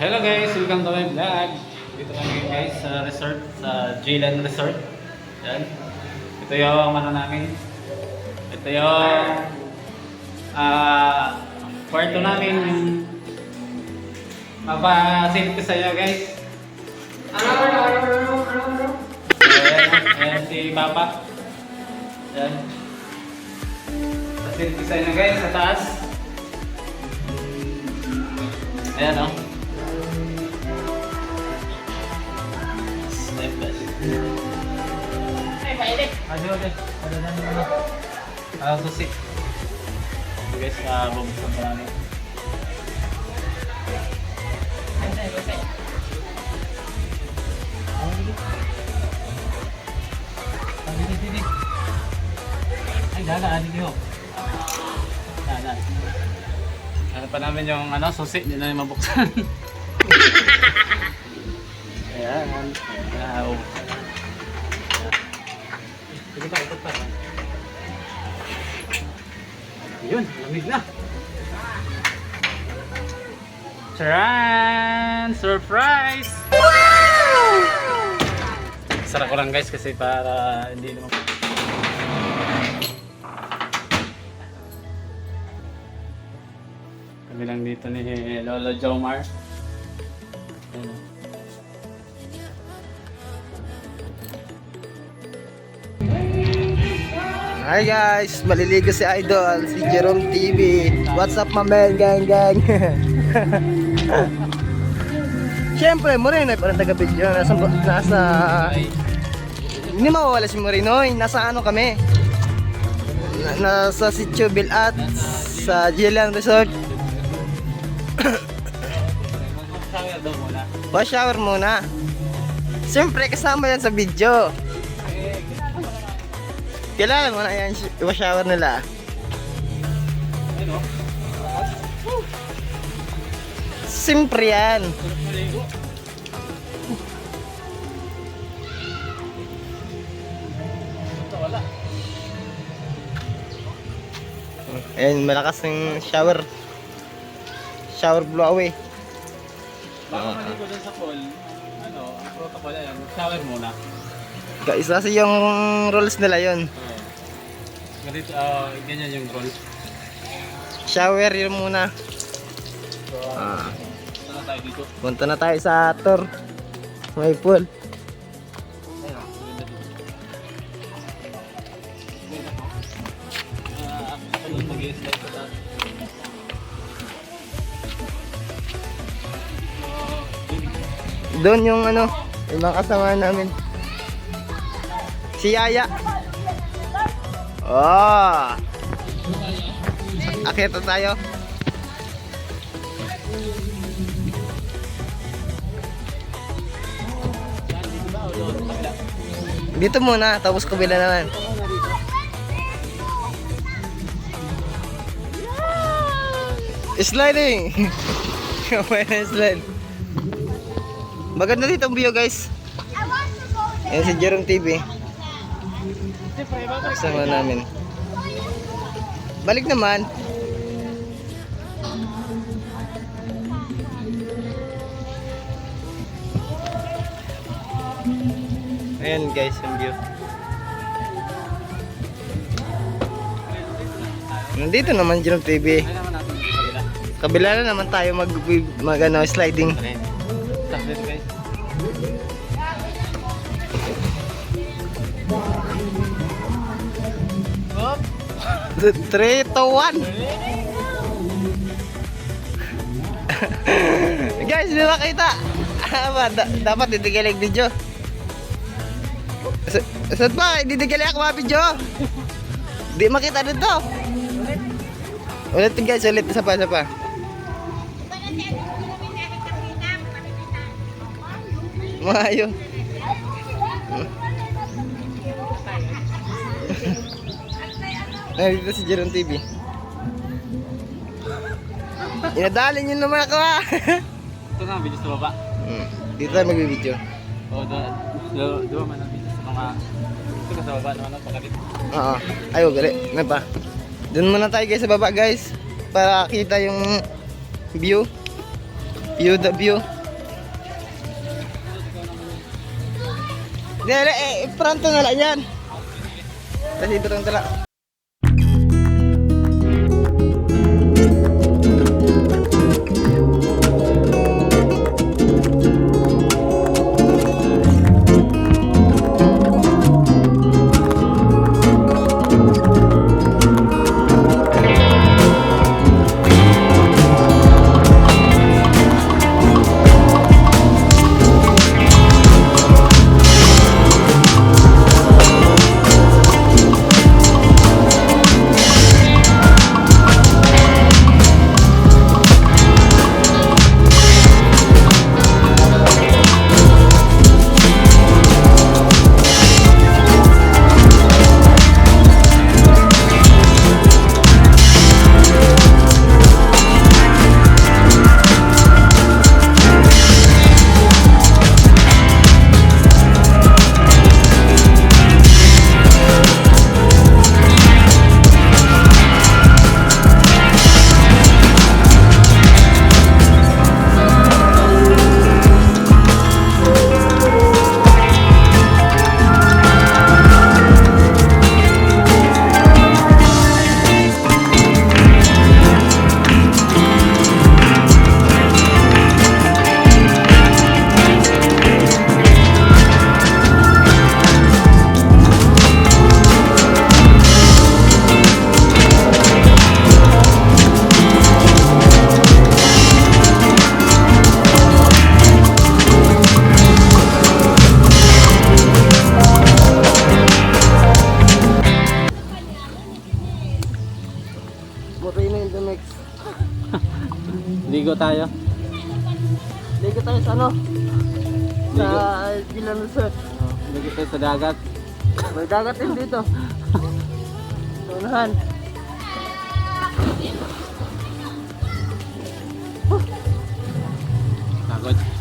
Hello guys, welcome to my vlog. Dito kami guys sa resort, sa Jalen Resort. Yan. Ito yung ano namin. Ito yung ah kwarto namin. Mapasilip ko sa inyo guys. Ayan, ayan si Papa. Yan. Pasilip ko sa inyo guys sa taas. Ayan o. Oh. Step by step. Ay, mainit. Ado, ado. Ado na ano. Ah, susi. Guys, ah, bubuksan pa namin. Ay, daga, ah, dito. Daga. Ano pa namin yung ano, susi, hindi na mabuksan. Ayan. Ayan. Sige pa, ikot pa. Yun, lamig na. Charan! Surprise! Wow! Sarap ko lang guys kasi para hindi naman Kami lang dito ni Lolo Jomar. Hi guys, maliligo si Idol, si Jerome TV. What's up my man, gang gang? Siyempre, Moreno, parang taga-video. Nasa, nasa, hindi mawawala si Morenoy. Nasa ano kami? Na, nasa Sitio Bilat, sa Jilan Resort. Magsasabi daw muna. Wash shower muna. Siyempre, kasama yan sa video. Kilala mo na yan, wash shower nila. Ayun o. Siyempre yan. Ayan, malakas ng shower. Shower blow away. Bago maligo dun sa pool, ano, ang protocol ay shower muna. Guys, kasi yung rules nila yon. Ganito, ah, ganyan yung roll. Shower yun muna. So, Ah, ito na tayo dito. punta na tayo sa tour. May pool. Doon yung ano, yung mga kasama namin. Si Yaya. Oh! Akita tayo. Dito muna, tapos kabila naman. Sliding! Pwede slide. Maganda dito ang view guys. Yan si Jerome TV. Kasama namin. Balik naman. Ayan guys, yung view. Nandito naman Jerome TV. Kabila na naman tayo mag, mag ano, sliding. 3 to 1. Guys, di ba kita? Ba, da- dapat didigalig video. Sa- Saan ba? Didigalig ako mga video. Di makita dito. Ulit guys, ulit. Isa pa, isa pa. Maayo. Nandito si Jerome TV. Inadali niyo naman ako ah. Ito na, bilis sa baba. Hmm, Dito tayo magbibideo. O, doon. Doon doon man ang bilis sa mga... Ito ka sa baba naman ang pagkalit. Oo. Ay, wag gali. Ano pa? Doon muna tayo guys sa baba guys. Para kita yung view. View the view. Dere, eh, pronto na lang yan. Kasi pronto na. Moreno Ligo tayo. Ligo tayo sa ano? Sa Gilan Resort. Oh, ligo tayo sa dagat. May dagat din dito. Sa unahan. Takot.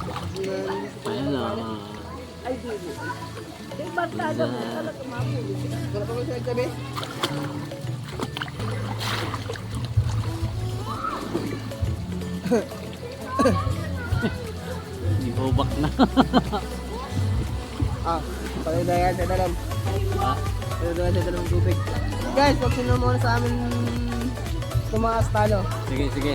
Ayan na. Wala pa ba siya nagsabi? Hindi bubak na. Ah, pala na yan sa dalam. Ah, Pala na yan ng tubig. Guys, wag sino muna sa amin tumaas talo. sige, sige.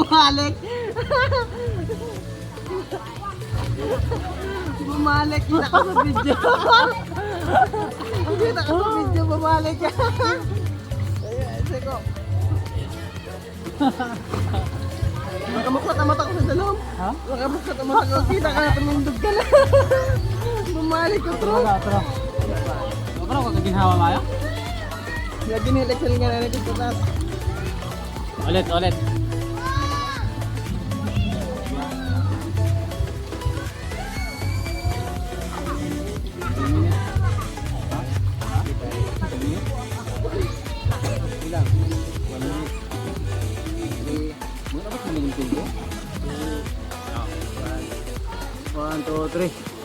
Bumalik! Bumalik! Kita ka sa video! Kita ka sa video, bumalik! Ayan, siko. Makamuklat ang mata ko sa dalawang. Ha? Makamuklat ang mata ko. Kita ka na, tumundog ka na. Bumalik ko, bro. Tara, tara. Ano ka kaginhawa mayo? Lagi ni Lexel nga na nagkita taas. Ulit, ulit. Ilang? One minute. Three, Muna ba kami ng pinto? One, two, three.